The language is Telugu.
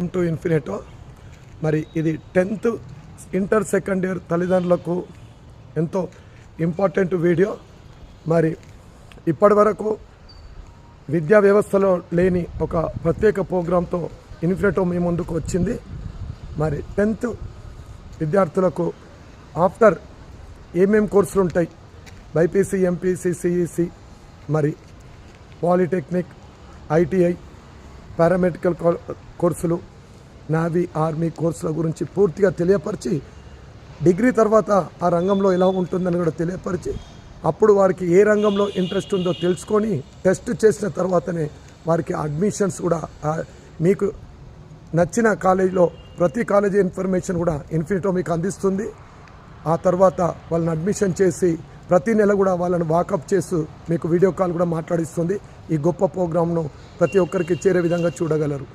Welcome to ఇన్ఫినిటో. మరి ఇది టెన్త్ ఇంటర్ సెకండ్ ఇయర్ తల్లిదండ్రులకు ఎంతో ఇంపార్టెంట్ వీడియో. మరి ఇప్పటి వరకు విద్యా వ్యవస్థలో లేని ఒక ప్రత్యేక ప్రోగ్రాంతో ఇన్ఫినిటో మీ ముందుకు వచ్చింది. మరి టెన్త్ విద్యార్థులకు ఆఫ్టర్ ఏమేం కోర్సులు ఉంటాయి? బైపీసీ ఎంపీసీ సిఈసి మరి పాలిటెక్నిక్ ఐటీఐ పారామెడికల్ కో- కోర్సులు నావీ ఆర్మీ కోర్సుల గురించి పూర్తిగా తెలియపరిచి డిగ్రీ తర్వాత ఆ రంగంలో ఎలా ఉంటుందని కూడా తెలియపరిచి అప్పుడు వారికి ఏ రంగంలో ఇంట్రెస్ట్ ఉందో తెలుసుకొని టెస్ట్ చేసిన తర్వాతనే వారికి అడ్మిషన్స్ కూడా మీకు నచ్చిన కాలేజీలో ప్రతి కాలేజీ ఇన్ఫర్మేషన్ కూడా ఇన్ఫినిటో మీకు అందిస్తుంది. ఆ తర్వాత వాళ్ళని అడ్మిషన్ చేసి ప్రతి నెల కూడా వాళ్ళని వాకప్ చేస్తూ మీకు వీడియో కాల్ కూడా మాట్లాడిస్తుంది. ఈ గొప్ప ప్రోగ్రామ్ను ప్రతి ఒక్కరికి చేరే విధంగా చూడగలరు.